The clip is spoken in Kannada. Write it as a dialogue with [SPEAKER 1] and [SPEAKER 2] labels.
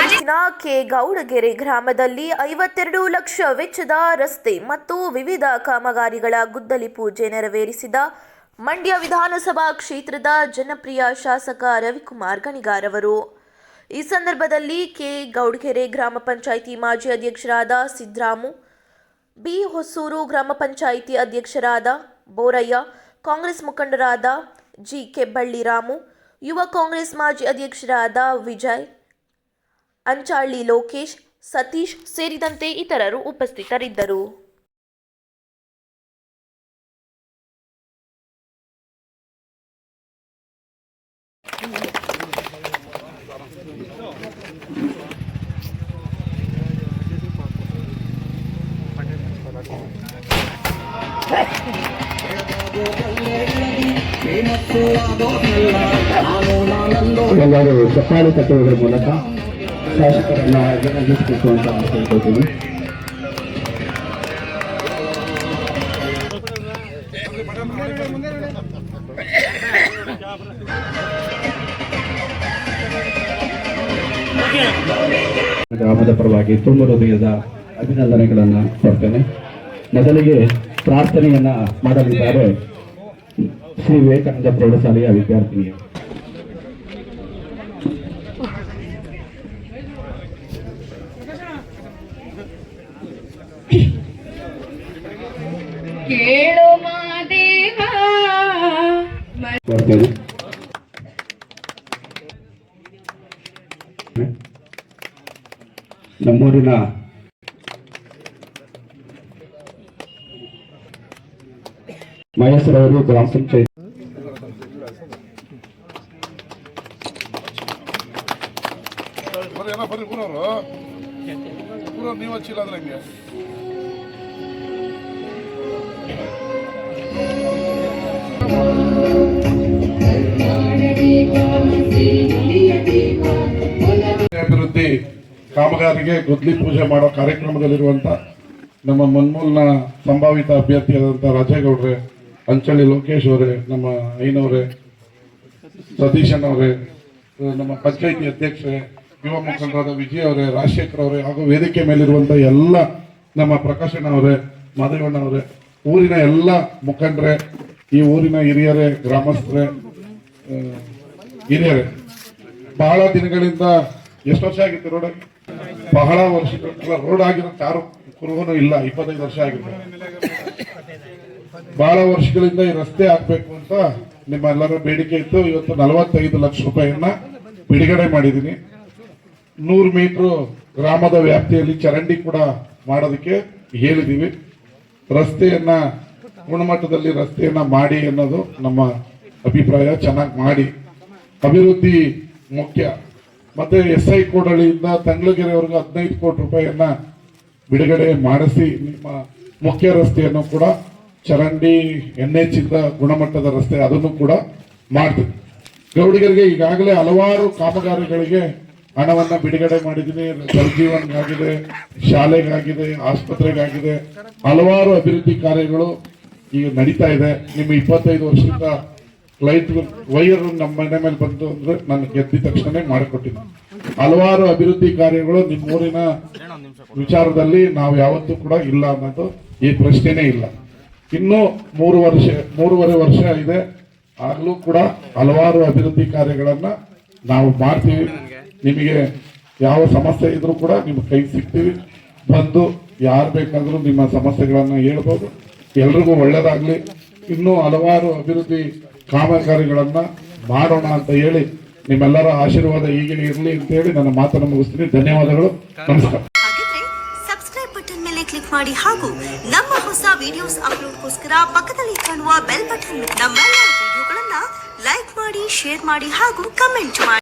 [SPEAKER 1] ಕೆ ಗೌಡಗೆರೆ ಗ್ರಾಮದಲ್ಲಿ ಐವತ್ತೆರಡು ಲಕ್ಷ ವೆಚ್ಚದ ರಸ್ತೆ ಮತ್ತು ವಿವಿಧ ಕಾಮಗಾರಿಗಳ ಗುದ್ದಲಿ ಪೂಜೆ ನೆರವೇರಿಸಿದ ಮಂಡ್ಯ ವಿಧಾನಸಭಾ ಕ್ಷೇತ್ರದ ಜನಪ್ರಿಯ ಶಾಸಕ ರವಿಕುಮಾರ್ ಗಣಿಗಾರವರು ಈ ಸಂದರ್ಭದಲ್ಲಿ ಕೆ ಗೌಡಗೆರೆ ಗ್ರಾಮ ಪಂಚಾಯಿತಿ ಮಾಜಿ ಅಧ್ಯಕ್ಷರಾದ ಸಿದ್ರಾಮು ಬಿ ಹೊಸೂರು ಗ್ರಾಮ ಪಂಚಾಯಿತಿ ಅಧ್ಯಕ್ಷರಾದ ಬೋರಯ್ಯ, ಕಾಂಗ್ರೆಸ್ ಮುಖಂಡರಾದ ಜಿ ಕೆಬ್ಬಳ್ಳಿ ರಾಮು ಯುವ ಕಾಂಗ್ರೆಸ್ ಮಾಜಿ ಅಧ್ಯಕ್ಷರಾದ ವಿಜಯ್ ಅಂಚಾಳ್ಳಿ ಲೋಕೇಶ್ ಸತೀಶ್ ಸೇರಿದಂತೆ ಇತರರು ಉಪಸ್ಥಿತರಿದ್ದರು.
[SPEAKER 2] ಎಲ್ಲರೂ ಚಪ್ಪಾಳೆ ತಟ್ಟುವುದರ ಮೂಲಕ ಶಾಸಕರನ್ನ ಅಭಿನಂದಿಸಬೇಕು ಅಂತ ಗ್ರಾಮದ ಪರವಾಗಿ ತುಂಬ ಹೃದಯದ ಅಭಿನಂದನೆಗಳನ್ನು ಕೊಡ್ತೇನೆ. ಮೊದಲಿಗೆ ಪ್ರಾರ್ಥನೆಯನ್ನ ಮಾಡಲಿದ್ದಾರೆ ಶ್ರೀ ವಿವೇಕಾನಂದ ಪ್ರೌಢಶಾಲೆಯ ವಿದ್ಯಾರ್ಥಿನಿಯರು. ಬರ್ತೇನೆ ನಮ್ಮೂರಿನ ಮಹೇಶ್ವರವರು ಗ್ರಾಮ ಪಂಚಾಯತ್
[SPEAKER 3] ಬರ್ರಿ ಎಲ್ಲ ಬರ್ರಿ ಊರವರು ಊರವ್ರು ನೀವು ಹಚ್ಚಿಲ್ಲ ಅಂದ್ರೆ ಹಂಗೆ ಕಾಮಗಾರಿಗೆ ಗುದ್ಲಿ ಪೂಜೆ ಮಾಡೋ ಕಾರ್ಯಕ್ರಮದಲ್ಲಿರುವಂಥ ನಮ್ಮ ಮನ್ಮೂಲ್ನ ಸಂಭಾವಿತ ಅಭ್ಯರ್ಥಿಯಾದಂಥ ರಾಜೇಗೌಡ್ರೆ, ಅಂಚಳ್ಳಿ ಲೋಕೇಶ್ ಅವರೇ, ನಮ್ಮ ಐನವರೇ ಅವರೇ, ನಮ್ಮ ಪಂಚಾಯಿತಿ ಅಧ್ಯಕ್ಷರೇ ಯುವ ಮುಖಂಡರಾದ ವಿಜಯ್ ಅವರೇ, ರಾಜಶೇಖರ್ ಅವರೇ ಹಾಗೂ ವೇದಿಕೆ ಮೇಲಿರುವಂಥ ಎಲ್ಲ ನಮ್ಮ ಪ್ರಕಾಶಣ್ಣ ಅವರೇ, ಮಾದೇವಣ್ಣ ಅವರೇ, ಊರಿನ ಎಲ್ಲ ಮುಖಂಡರೇ, ಈ ಊರಿನ ಹಿರಿಯರೇ, ಗ್ರಾಮಸ್ಥರೇ ಹಿರಿಯರೇ, ಬಹಳ ದಿನಗಳಿಂದ ಎಷ್ಟು ವರ್ಷ ಆಗಿತ್ತು ಆಗಿ? ಬಹಳ ವರ್ಷಗಳ ರೋಡ್ ಆಗಿರೋ ಯಾರು ಕುರುಗೂ ಇಲ್ಲ, ಇಪ್ಪತ್ತೈದು ವರ್ಷ ಆಗಿದೆ. ಬಹಳ ವರ್ಷಗಳಿಂದ ಈ ರಸ್ತೆ ಆಗ್ಬೇಕು ಅಂತ ನಿಮ್ಮೆಲ್ಲರ ಬೇಡಿಕೆ ಇತ್ತು. ಇವತ್ತು ನಲವತ್ತೈದು ಲಕ್ಷ ರೂಪಾಯಿಯನ್ನ ಬಿಡುಗಡೆ ಮಾಡಿದ್ದೀನಿ. ನೂರು ಮೀಟರ್ ಗ್ರಾಮದ ವ್ಯಾಪ್ತಿಯಲ್ಲಿ ಚರಂಡಿ ಕೂಡ ಮಾಡೋದಕ್ಕೆ ಹೇಳಿದೀವಿ ರಸ್ತೆಯನ್ನ, ಗುಣಮಟ್ಟದಲ್ಲಿ ರಸ್ತೆಯನ್ನ ಮಾಡಿ ಅನ್ನೋದು ನಮ್ಮ ಅಭಿಪ್ರಾಯ. ಚೆನ್ನಾಗಿ ಮಾಡಿ. ಅಭಿವೃದ್ಧಿ ಮುಖ್ಯ. ಮತ್ತೆ ಎಸ್ ಐ ಕೋಡಳಿಯಿಂದ ತಂಗ್ಳಗೆರೆವರೆಗೂ ಹದಿನೈದು ಕೋಟಿ ರೂಪಾಯಿಯನ್ನು ಬಿಡುಗಡೆ ಮಾಡಿಸಿ ನಿಮ್ಮ ಮುಖ್ಯ ರಸ್ತೆಯನ್ನು ಕೂಡ ಚರಂಡಿ ಎನ್ ಎಚ್ ಇಂದ ಗುಣಮಟ್ಟದ ರಸ್ತೆ ಅದನ್ನು ಕೂಡ ಮಾಡ್ತೀವಿ ಗೌಡಿಗರಿಗೆ ಈಗಾಗಲೇ ಹಲವಾರು ಕಾಮಗಾರಿಗಳಿಗೆ ಹಣವನ್ನ ಬಿಡುಗಡೆ ಮಾಡಿದ್ದೀನಿ. ಜಲಜೀವನ್ಗಾಗಿದೆ, ಶಾಲೆಗಾಗಿದೆ, ಆಸ್ಪತ್ರೆಗಾಗಿದೆ. ಹಲವಾರು ಅಭಿವೃದ್ಧಿ ಕಾರ್ಯಗಳು ಈಗ ನಡೀತಾ ಇದೆ. ನಿಮ್ಮ ಇಪ್ಪತ್ತೈದು ವರ್ಷದಿಂದ ಲೈಟ್ ವೈರ್ ನಮ್ಮ ಮನೆ ಮೇಲೆ ಬಂತು ಅಂದ್ರೆ ನಾನು ಗೆದ್ದ ತಕ್ಷಣ ಮಾಡಿಕೊಟ್ಟಿದ್ದೆ. ಹಲವಾರು ಅಭಿವೃದ್ಧಿ ಕಾರ್ಯಗಳು ನಿಮ್ಮ ಊರಿನ ವಿಚಾರದಲ್ಲಿ ನಾವು ಯಾವತ್ತೂ ಕೂಡ ಇಲ್ಲ ಅನ್ನೋದು ಈ ಪ್ರಶ್ನೆನೇ ಇಲ್ಲ. ಇನ್ನೂ ಮೂರು ವರ್ಷ, ಮೂರುವರೆ ವರ್ಷ ಇದೆ. ಆಗಲೂ ಕೂಡ ಹಲವಾರು ಅಭಿವೃದ್ಧಿ ಕಾರ್ಯಗಳನ್ನ ನಾವು ಮಾಡ್ತೀವಿ. ನಿಮಗೆ ಯಾವ ಸಮಸ್ಯೆ ಇದ್ರೂ ಕೂಡ ನಿಮ್ಮ ಕೈ ಸಿಗ್ತೀವಿ. ಬಂದು ಯಾರು ಬೇಕಾದರೂ ನಿಮ್ಮ ಸಮಸ್ಯೆಗಳನ್ನು ಹೇಳ್ಬೋದು. ಎಲ್ರಿಗೂ ಒಳ್ಳೇದಾಗ್ಲಿ. ಇನ್ನೂ ಹಲವಾರು ಅಭಿವೃದ್ಧಿ ಕಾಮಗಾರಿಗಳನ್ನ ಮಾಡೋಣ ಅಂತ ಹೇಳಿ ನಿಮ್ಮೆಲ್ಲರ ಆಶೀರ್ವಾದ ಈಗಿನ ಇರಲಿ ಅಂತ ಹೇಳಿ ನನ್ನ ಮಾತನ್ನು ಮುಗಿಸ್ತೀನಿ. ಧನ್ಯವಾದಗಳು. ನಮಸ್ಕಾರ.
[SPEAKER 4] ಸಬ್ಸ್ಕ್ರೈಬ್ ಬಟನ್ ಮೇಲೆ ಕ್ಲಿಕ್ ಮಾಡಿ ಹಾಗೂ ನಮ್ಮ ಹೊಸ ವಿಡಿಯೋಸ್ ಅಪ್ಲೋಡ್ಗೋಸ್ಕರ ಪಕ್ಕದಲ್ಲಿ ಕಾಣುವ ಬೆಲ್ ಬಟನ್ ನಮ್ಮೆಲ್ಲ ವಿಡಿಯೋಗಳನ್ನ ಲೈಕ್ ಮಾಡಿ ಶೇರ್ ಮಾಡಿ ಹಾಗೂ ಕಮೆಂಟ್ ಮಾಡಿ.